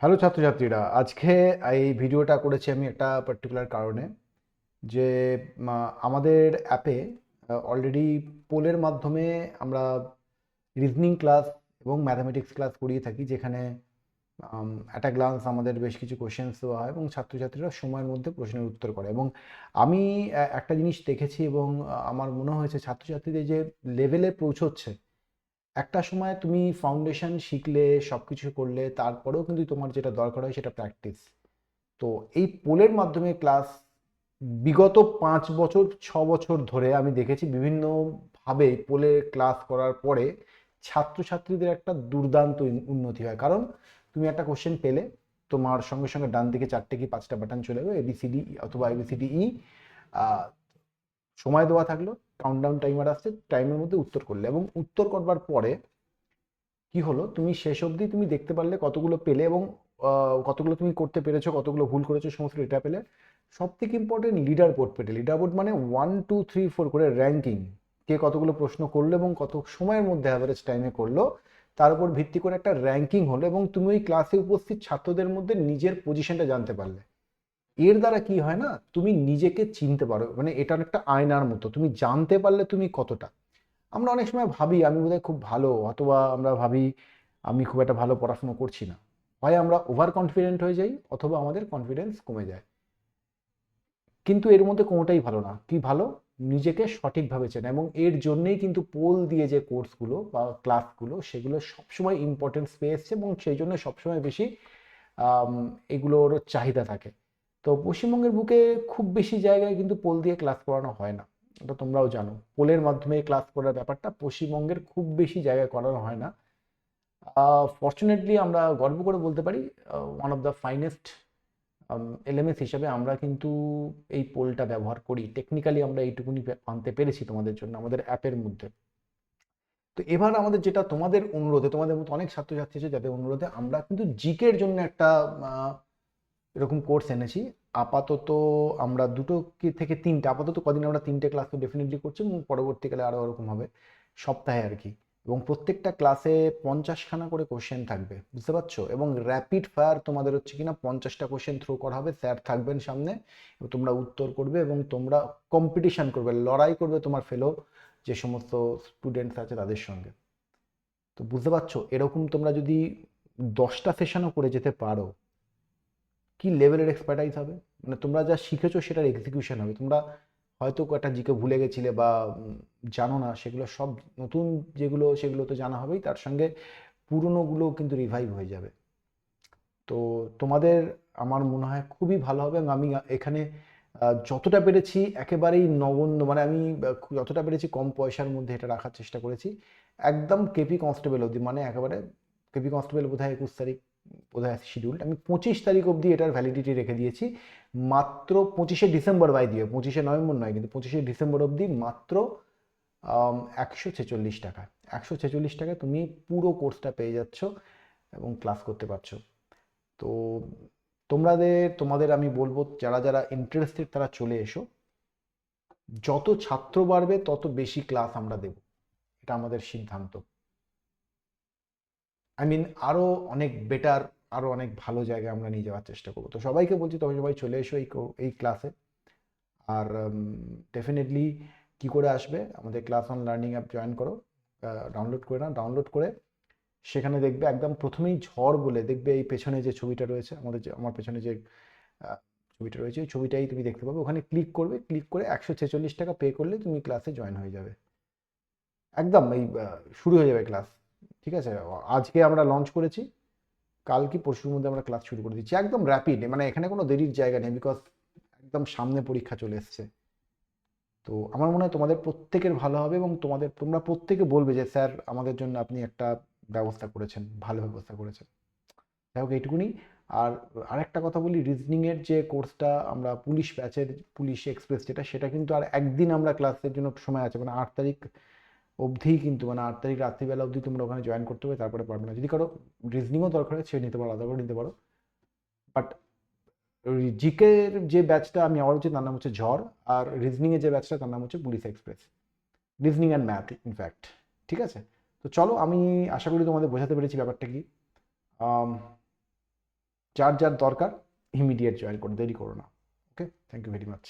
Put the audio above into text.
Hello ছাত্রছাত্রীরা, আজকে এই ভিডিওটা করেছি আমি একটা পার্টিকুলার কারণে যে আমাদের অ্যাপে অলরেডি পোলের মাধ্যমে আমরা রিজনিং ক্লাস এবং ম্যাথামেটিক্স ক্লাস করিয়ে থাকি, যেখানে আ গ্লান্স আমাদের বেশ কিছু কোশ্চেন্স দেওয়া হয় এবং ছাত্রছাত্রীরা সময়ের মধ্যে প্রশ্নের উত্তর করে এবং আমি একটা জিনিস দেখেছি এবং আমার মনে হয়েছে ছাত্রছাত্রীদের যে লেভেলে পৌঁছচ্ছে একটা সময় তুমি ফাউন্ডেশন শিখলে সব কিছু করলে, তারপরেও কিন্তু তোমার যেটা দরকার হয় সেটা প্র্যাকটিস তো এই পোলের মাধ্যমে ক্লাস বিগত পাঁচ বছর, ছ বছর ধরে আমি দেখেছি বিভিন্নভাবে পোলে ক্লাস করার পরে ছাত্রছাত্রীদের একটা দুর্দান্ত উন্নতি হয়। কারণ তুমি একটা কোশ্চেন পেলে, তোমার সঙ্গে সঙ্গে ডান দিকে চারটে কি পাঁচটা বাটন চলে যাবে এবিসিডি অথবা এবিসিডি ই সময় দেওয়া থাকল কাউন্টডাউন টাইমার আসছে টাইমের মধ্যে উত্তর করলে। এবং উত্তর করবার পরে কি হলো? তুমি শেষ অবধি তুমি দেখতে পারলে কতগুলো পেলে এবং কতগুলো তুমি করতে পেরেছ, কতগুলো ভুল করেছ, সমস্ত ডেটা পেলে। সব থেকে ইম্পর্টেন্ট লিডার বোর্ড পেলে। লিডার বোর্ড মানে ওয়ান টু থ্রি ফোর করে র্যাঙ্কিং কে কতগুলো প্রশ্ন করল এবং কত সময়ের মধ্যে অ্যাভারেজ টাইমে করল, তার উপর ভিত্তি করে একটা র্যাঙ্কিং হলো এবং তুমি ওই ক্লাসে উপস্থিত ছাত্রদের মধ্যে নিজের পজিশনটা জানতে পারলে। এর দ্বারা কি হয় না? তুমি নিজেকে চিনতে পারো। মানে এটা অনেকটা আয়নার মতো। তুমি জানতে পারলে তুমি কতটা। আমরা অনেক সময় ভাবি, আমি বোধহয় খুব ভালো, অথবা আমরা ভাবি, আমি খুব একটা ভালো পড়াশুনো করছি না। হয় আমরা ওভার কনফিডেন্ট হয়ে যাই, অথবা আমাদের কনফিডেন্স কমে যায়। কিন্তু এর মধ্যে কোনোটাই ভালো না। কি ভালো? নিজেকে সঠিকভাবে চেনা। এবং এর জন্যেই কিন্তু পোল দিয়ে যে কোর্সগুলো বা ক্লাসগুলো, সেগুলো সবসময় ইম্পর্টেন্স পেয়ে এসছে এবং সেই জন্য সবসময় বেশি এগুলোর চাহিদা থাকে। তো পশ্চিমবঙ্গের বুকে খুব বেশি জায়গায় কিন্তু পোল দিয়ে ক্লাস করানো হয় না, এটা তোমরাও জানো। পোলের মাধ্যমে ক্লাস করার ব্যাপারটা পশ্চিমবঙ্গের খুব বেশি জায়গায় করানো হয় না। ফর্চুনেটলি আমরা গর্ব করে বলতে পারি one of the finest LMS হিসাবে আমরা কিন্তু এই পোলটা ব্যবহার করি। টেকনিক্যালি আমরা এইটুকুনি আনতে পেরেছি তোমাদের জন্য, আমাদের অ্যাপের মধ্যে। তো এবার আমাদের যেটা তোমাদের অনুরোধে, তোমাদের মতো অনেক ছাত্রছাত্রী আছে যাদের অনুরোধে আমরা কিন্তু জিকের জন্য একটা এরকম কোর্স এনেছি। আপাতত আমরা দুটো কি থেকে তিনটে, আপাতত কদিন আমরা তিনটে ক্লাস তো ডেফিনেটলি করছি এবং পরবর্তীকালে আরও ওরকম হবে, সপ্তাহে আর কি। এবং প্রত্যেকটা ক্লাসে পঞ্চাশখানা করে কোশ্চেন থাকবে, বুঝতে পারছ? এবং র্যাপিড ফায়ার তোমাদের হচ্ছে কিনা পঞ্চাশটা কোশ্চেন থ্রো করা হবে স্যার থাকবেন সামনে তোমরা উত্তর করবে এবং তোমরা কম্পিটিশান করবে, লড়াই করবে তোমার ফেলো যে সমস্ত স্টুডেন্টস আছে তাদের সঙ্গে। তো বুঝতে পারছ? এরকম তোমরা যদি দশটা সেশনও করে যেতে পারো কি লেভেলের এক্সপার্টাইজ হবে? মানে তোমরা যা শিখেছো সেটার এক্সিকিউশন হবে। তোমরা হয়তো একটা জিকে ভুলে গেছিলে বা জানো না, সেগুলো সব নতুন যেগুলো, সেগুলো তো জানা হবেই। তার সঙ্গে পুরনোগুলো কিন্তু রিভাইভ হয়ে যাবে। তো তোমাদের আমার মনে হয় খুবই ভালো হবে। আমি এখানে যতটা পেরেছি একেবারেই নগণ্য মানে আমি যতটা পেরেছি কম পয়সার মধ্যে এটা রাখার চেষ্টা করেছি। একদম কেপি কনস্টেবল অবধি মানে একেবারে কেপি কনস্টেবল বোধহয় একুশ তারিখ বোধহয় শিডিউল আমি পঁচিশ তারিখ অবধি এটার ভ্যালিডিটি রেখে দিয়েছি। মাত্র পঁচিশে ডিসেম্বর বাই দিয়ে পঁচিশে নভেম্বর নয়, কিন্তু পঁচিশে ডিসেম্বর অবধি মাত্র একশো ছেচল্লিশ টাকা। একশো ছেচল্লিশ টাকায় তুমি পুরো কোর্সটা পেয়ে যাচ্ছ এবং ক্লাস করতে পারছ। তো তোমাদের তোমাদের আমি বলব, যারা যারা ইন্টারেস্টেড তারা চলে এসো। যত ছাত্র বাড়বে, তত বেশি ক্লাস আমরা দেব। এটা আমাদের সিদ্ধান্ত। আই মিন আরও অনেক বেটার আরও অনেক ভালো জায়গায় আমরা নিয়ে যাওয়ার চেষ্টা করব। তো সবাইকে বলছি তবে সবাই চলে এসো এই এই ক্লাসে আর ডেফিনেটলি কি করে আসবে, আমাদের class on learning app join করো। ডাউনলোড করে নাও ডাউনলোড করে সেখানে দেখবে একদম প্রথমেই ঝড় বলে দেখবে এই পেছনে যে ছবিটা রয়েছে, আমাদের যে, আমার পেছনে যে ছবিটা রয়েছে, ওই ছবিটাই তুমি দেখতে পাবে। ওখানে ক্লিক করবে ক্লিক করে একশো ছেচল্লিশ টাকা পে করলে তুমি ক্লাসে জয়েন হয়ে যাবে। একদম এই শুরু হয়ে যাবে ক্লাস ঠিক আছে? আজকে আমরা লঞ্চ করেছি। কাল কি পরশুর মধ্যে আমরা ক্লাস শুরু করে দিচ্ছি। একদম র্যাপিড মানে এখানে কোনো দেরির জায়গা নেই বিকজ একদম সামনে পরীক্ষা চলে এসছে। তো আমার মনে হয় তোমাদের প্রত্যেকের ভালো হবে এবং তোমাদের, তোমরা প্রত্যেকে বলবে যে, স্যার, আমাদের জন্য আপনি একটা ব্যবস্থা করেছেন, ভালো ব্যবস্থা করেছেন। যাই হোক, এইটুকুনি। আর আরেকটা কথা বলি রিজনিংয়ের যে কোর্সটা আমরা পুলিশ ব্যাচের পুলিশ এক্সপ্রেস যেটা, সেটা কিন্তু আর একদিন আমরা ক্লাসের জন্য সময় আছে। মানে আট তারিখ অবধিই কিন্তু মানে আট তারিখ রাত্রিবেলা অবধি তোমরা ওখানে জয়েন করতে হবে তারপরে পারবে না। যদি কারও রিজনিংও দরকার হয়, সে নিতে পারো, আলাদা করে নিতে পারো। বাট জিকের যে ব্যাচটা আমি আবার হচ্ছে তার নাম হচ্ছে ঝড়, আর রিজনিংয়ের যে ব্যাচটা তার নাম হচ্ছে police express reasoning and math in fact ঠিক আছে? তো চলো, আমি আশা করি তোমাদের বোঝাতে পেরেছি ব্যাপারটা কি। যার যার দরকার ইমিডিয়েট জয়েন করো, দেরি করো না। Okay thank you very much